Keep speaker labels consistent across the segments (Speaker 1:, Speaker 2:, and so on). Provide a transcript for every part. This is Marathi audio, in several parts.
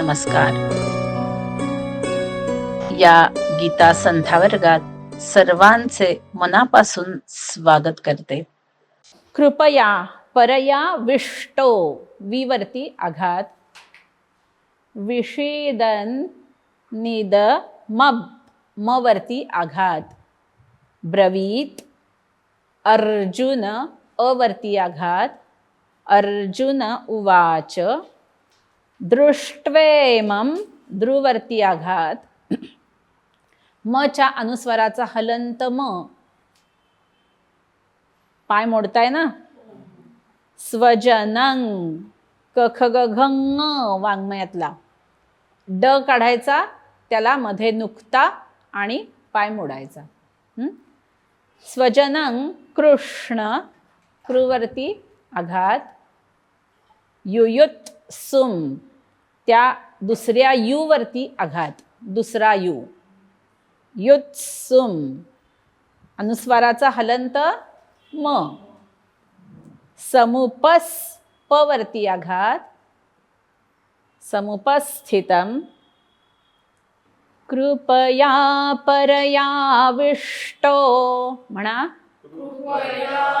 Speaker 1: नमस्कार. या गीता संथावर्गात वर्गात सर्वांचे मनापासून स्वागत करते.
Speaker 2: कृपया परया विष्टो विवर्ती आघात. विषेदन निद मब मवर्ती आघात. ब्रवीत अर्जुन अवर्ती आघात. अर्जुन उवाच दृष्ट्वेमं ध्रुवर्ती आघात। मच्या अनुस्वाराचा हलंत म. पाय मोडताय ना? स्वजनंग कखगघंग घंग वाङ्मयातला. ड काढायचा त्याला मध्ये नुकता आणि पाय मोडायचा. स्वजनं स्वजनंग कृष्ण क्रुवर्ती आघात युयुत सुम त्या दुसऱ्या युवरती आघात. दुसरा यू. युत्सुम. अनुस्वाराचा हलंत म. समुपस पवरती आघात. समुपस्थितम. कृपया परयाविष्टो म्हणा. कृपया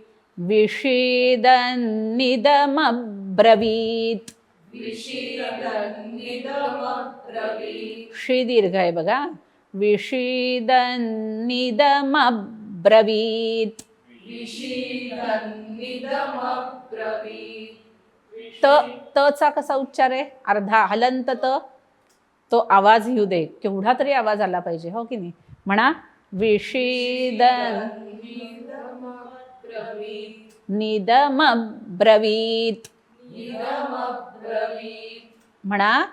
Speaker 2: शी दीर्घ आहे बघा. विषीदन्निदमब्रवीत्। त तचा कसा उच्चार आहे? अर्धा हलंत त. तो आवाज येऊ दे. केवढा तरी आवाज आला पाहिजे हो की नाही? म्हणा विषीदन निदमब्रवीत। म्हणा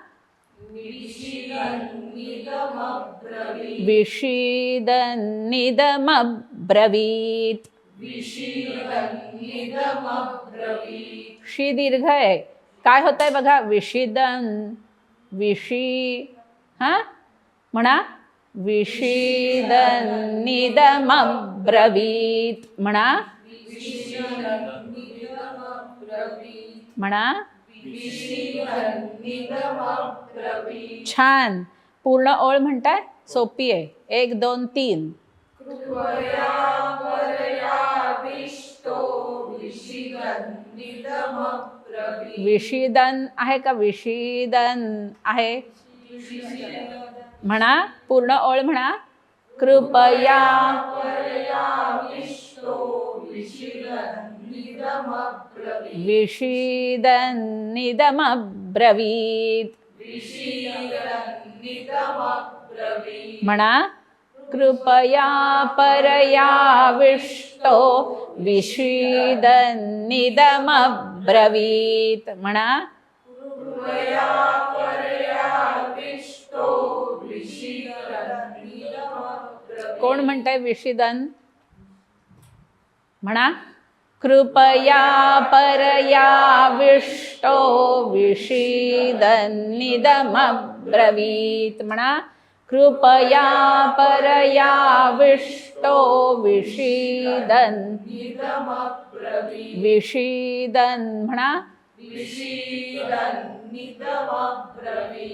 Speaker 2: विषीदन्निदमब्रवीत। शी दीर्घ आहे। काय होत आहे बघा? विषीदन विशी हा? म्हणा विषीदन्निदमब्रवीत। म्हणा म्हणा. छान. पूर्ण ओळ म्हणताय? सोपी आहे. एक दोन तीन. विषिदन आहे का? विषिदन आहे. म्हणा. पूर्ण ओळ म्हणा. कृपया. विषीदन्निदमब्रवीत म्हणा कृपया परयाविष्टो विषीदन्निदमब्रवीत म्हणा कोण म्हणताय विषीदन म्हणा कृपया परयाविष्टो विषीदन्निदमब्रवीत. म्हणा कृपया परयाविष्टो विषीदन विषीदन म्हणा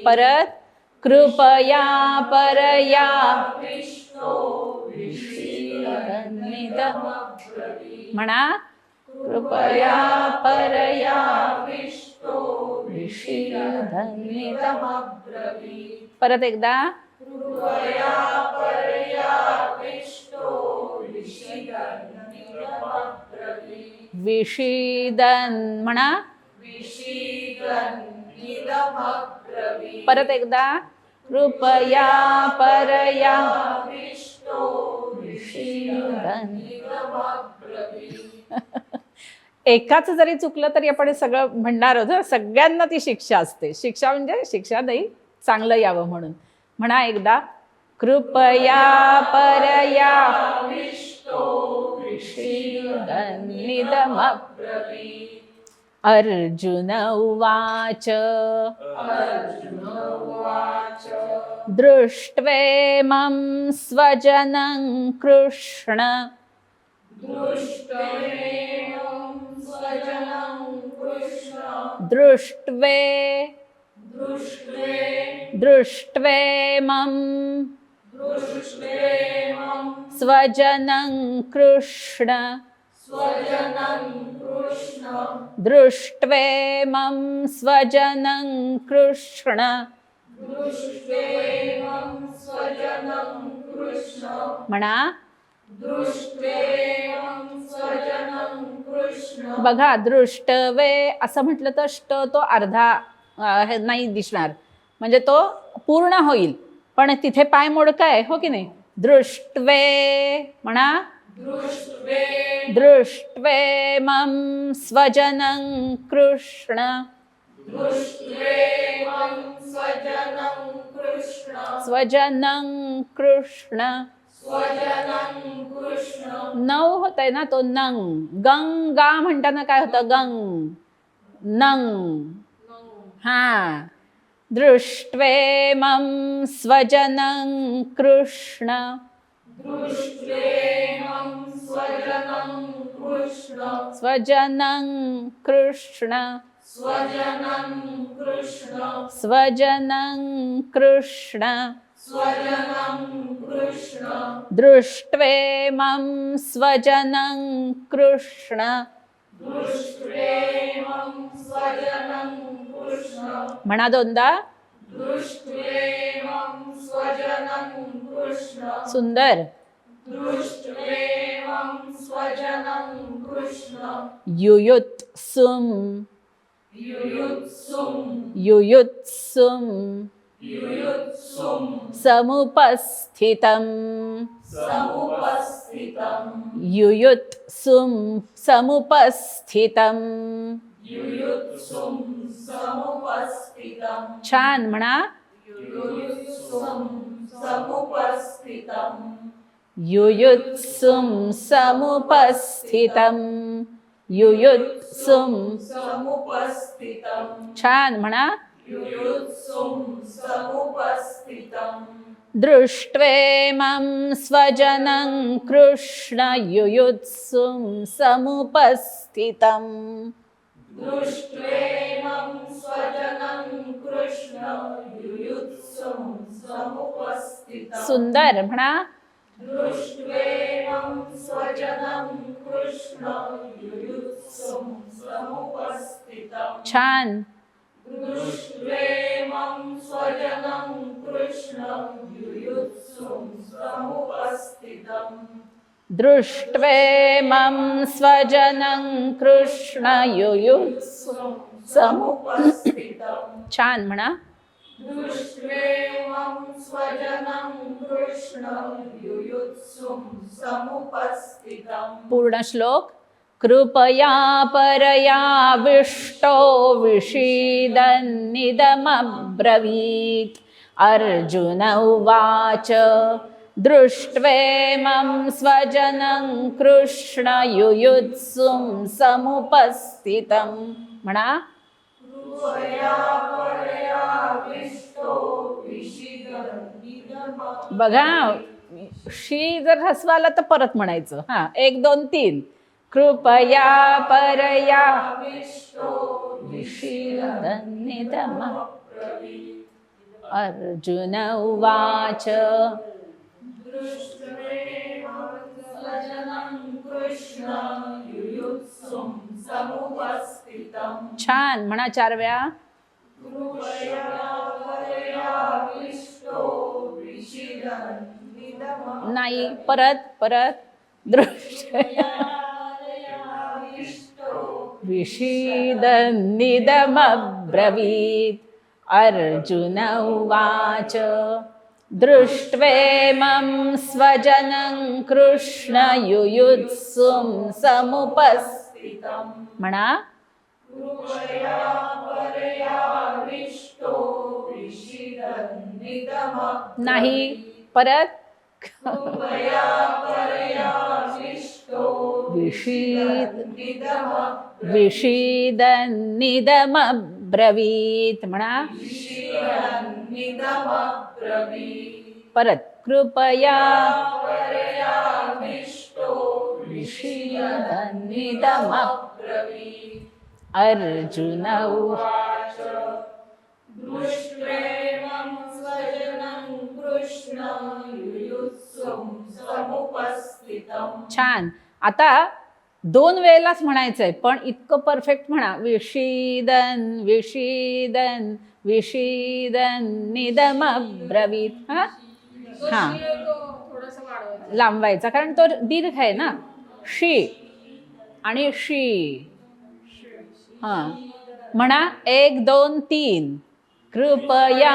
Speaker 2: परत कृपया परया। म्हणा. कृपया परया परत एकदा. विषीदन म्हणा. परत एकदा. कृपया परया विषीदन एकाच जरी चुकलं तरी आपण सगळं म्हणणार आहोत. सगळ्यांना ती शिक्षा असते. शिक्षा म्हणजे शिक्षा नाही चांगलं यावं म्हणून. म्हणा एकदा कृपया परया निदम अर्जुन उवाच। दृष्ट्वेमं स्वजनं कृष्ण। दृष्ट्वे दृष्ट्वेमं स्वजनं कृष्ण। दृष्ट्वेमं स्वजनं कृष्ण। म्हणा बघा दृष्टवे असं म्हटलं तर ष्ट तो अर्धा हे नाही दिसणार. म्हणजे तो पूर्ण होईल. पण तिथे पाय मोडका आहे हो की नाही? दृष्टवे म्हणा दृष्ट्वे। मम स्वजनं कृष्ण। स्वजनं कृष्ण। नऊ होत आहे ना तो नंग। गंगा म्हणताना काय होतं? गंग। नंग। हा. दृष्ट्वे मम स्वजनं कृष्ण। स्वजनं कृष्ण। दृष्ट्वे मं स्वजनं कृष्ण। सुंदर। युयुत्सुम। युयुत्सुम। समुपस्थितम्। युयुत्सुं समुपस्थितम्। छान म्हणा। समुपस्थितम्। युयुत्सुं समुपस्थितम्। युयुत्सुं समुपस्थितम्। छान म्हणा। युयुत्सुं समुपस्थितम्। दृष्ट्वेमं स्वजनं कृष्णयुयुत्सुं स्वजनं सुंदर म्हणा. छान. दृष्ट्वेमं स्वजनं कृष्ण युयुत्सुं समु छान म्हणा. पूर्ण श्लोक कृपया परया विष्टो विषीदन्निदमब्रवीत्। अर्जुन उवाच दृष्ट्वेमं स्वजनं कृष्ण युयुत्सुं समुपस्थितं। म्हणा. बघा शी जर हसवा आला तर परत म्हणायचं. हा एक दोन तीन. कृपया परया अर्जुन उवाच. छान म्हणा चार वेळा. नाही परत परत. दृष्ट विषीदन्निदमब्रवीत् अर्जुन उवाच दृष्ट्वेमं स्वजनं कृष्ण युयुत्सुं समुपस् म्हणा नाही परत? विषीद विषीदन्निदमब्रवीत म्हणा. परत कृपया अर्जुन छान. आता दोन वेळेलाच म्हणायचंय पण इतकं परफेक्ट म्हणा. विषीदन विषीदन विषीदन निदमब्रवीत हा? हा. लांबवायचा कारण तो दीर्घ आहे ना. शी. आणि शी. हा. म्हणा एक दोन तीन. कृपया.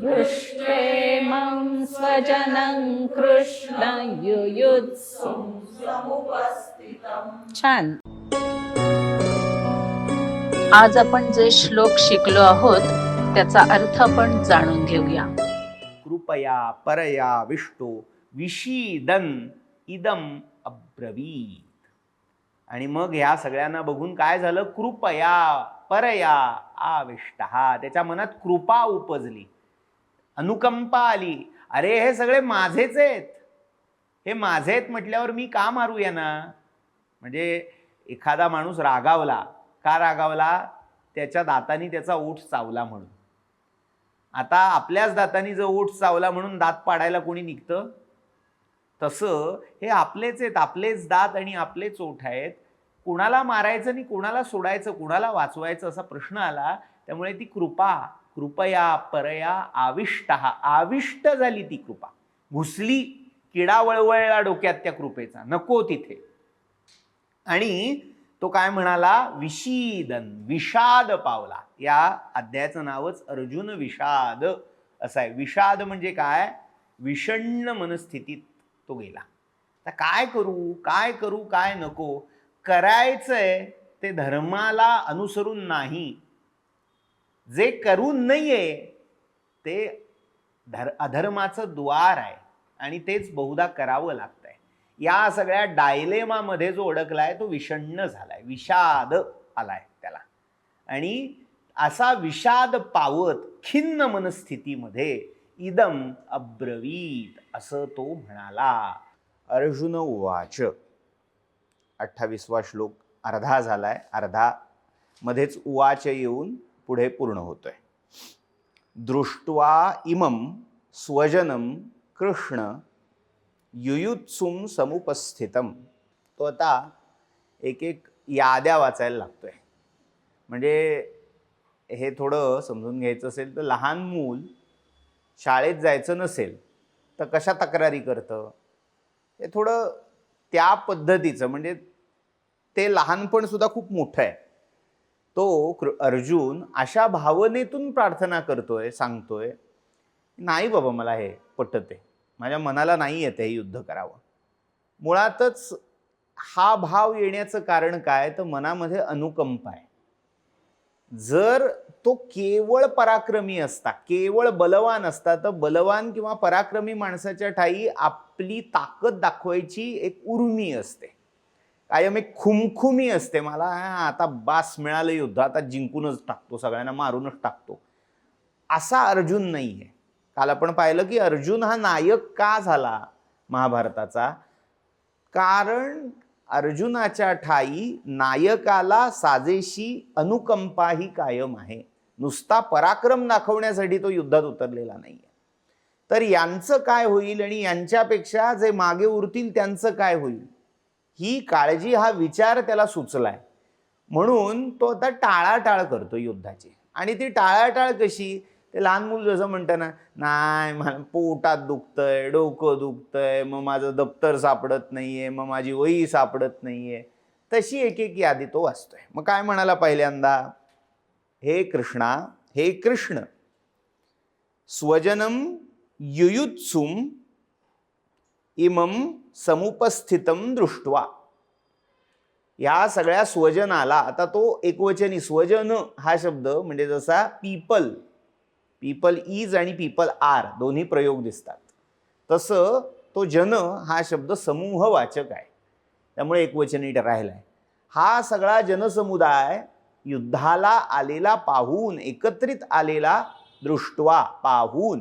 Speaker 2: दृष्टेमं स्वजनं कृष्ण युयुत्सु। छान।
Speaker 1: आज आपण जे श्लोक शिकलो आहोत त्याचा अर्थ आपण जाणून घेऊया.
Speaker 3: कृपया परया विष्टो विशीदन इदम अब्रवीत। आणि मग ह्या सगळ्यांना बघून काय झालं? कृपया परया आविष्ट. त्याच्या मनात कृपा उपजली. अनुकंपा आली अरे हे सगळे माझेच आहेत. हे माझे आहेत म्हटल्यावर मी का मारू यांना म्हणजे एखादा माणूस रागावला. का रागावला? त्याच्या दातानी त्याचा ओठ चावला म्हणून. आता आपल्याच दातानी जर ओठ चावला म्हणून दात पाडायला कोणी निघतं? तसं हे आपलेच आहेत. आपलेच दात आणि आपलेच ओठ आहेत. कुणाला मारायचं आणि कुणाला सोडायचं कुणाला वाचवायचं असा प्रश्न आला त्यामुळे ती कृपा कृपया परया आविष्ट. आविष्ट झाली ती कृपा. घुसली किडा वळवळला डोक्यात त्या कृपेचा. नको तिथे. आणि तो काय म्हणाला? विषीदन विषाद पावला. या अध्यायाचं नावच अर्जुन विषाद असं आहे. विषाद म्हणजे काय? विषण्ण मनस्थितीत तो गेला. आता काय करू? काय करू? काय नको? करायचंय ते धर्माला अनुसरून नाही. जे करू नये ते धर अधर्माचं द्वार आहे आणि तेच बहुधा करावं लागतंय. या सगळ्या डायलेमामध्ये जो अडकलाय तो विषण्ण झालाय विषाद आलाय त्याला. आणि असा विषाद पावत खिन्न मनस्थितीमध्ये इदम अब्रवीत असं तो म्हणाला. अर्जुन उवाच अठ्ठावीसवा श्लोक अर्धा झालाय. अर्धा मध्येच उवाच येऊन पुढे पूर्ण होतोय. दृष्ट्वा इमं स्वजनम कृष्ण युयुत्सुम समुपस्थितम. तो आता एक एक याद्या वाचायला लागतोय. म्हणजे हे थोडं समजून घ्यायचं असेल तर लहान मूल शाळेत जायचं नसेल तर कशा तक्रारी करतं? हे थोडं त्या पद्धतीचं म्हणजे ते लहानपणसुद्धा खूप मोठं आहे. तो कृ अर्जुन अशा भावनेतून प्रार्थना करतोय सांगतोय नाही बाबा मला हे पटत आहे माझ्या मनाला नाही येते हे युद्ध करावं. मुळातच हा भाव येण्याचं कारण काय? तर मनामध्ये अनुकंप आहे. जर तो केवळ पराक्रमी असता केवळ बलवान असता तर बलवान किंवा पराक्रमी माणसाच्या ठाई आपली ताकद दाखवायची एक उर्मी असते. कायम एक खुमखुमी असते मला. आता बास मिळालं युद्ध आता जिंकूनच टाकतो सगळ्यांना मारूनच टाकतो. असा अर्जुन नाही आहे काल आपण पाहिलं की अर्जुन हा नायक का झाला महाभारताचा? कारण अर्जुनाच्या ठाई नायकाला साजेशी अनुकंपा ही कायम आहे. नुसता पराक्रम दाखवण्यासाठी तो युद्धात उतरलेला नाही आहे तर यांचं काय होईल आणि यांच्यापेक्षा जे मागे उरतील त्यांचं काय होईल? ही काळजी हा विचार त्याला सुचलाय. म्हणून तो आता टाळाटाळ करतो युद्धाची. आणि ती टाळाटाळ कशी? ते लहान मूल जसं म्हणतं ना नाही मला पोटात दुखतंय डोकं दुखतंय मग माझं दप्तर सापडत नाहीये मग माझी वही सापडत नाहीये. तशी एक एक यादी तो वाचतोय. मग काय म्हणाला पहिल्यांदा? हे कृष्णा हे कृष्ण स्वजनम युयुत्सुम इमम समुपस्थितम दृष्ट्वा. या सगळ्या स्वजनाला आता तो एकवचनी स्वजन हा शब्द म्हणजे जसा पीपल पीपल इज आणि पीपल आर दोन्ही प्रयोग दिसतात. तसं तो जन हा शब्द समूहवाचक आहे. त्यामुळे एकवचनी राहिला आहे हा सगळा जनसमुदाय युद्धाला आलेला पाहून एकत्रित आलेला दृष्ट्वा पाहून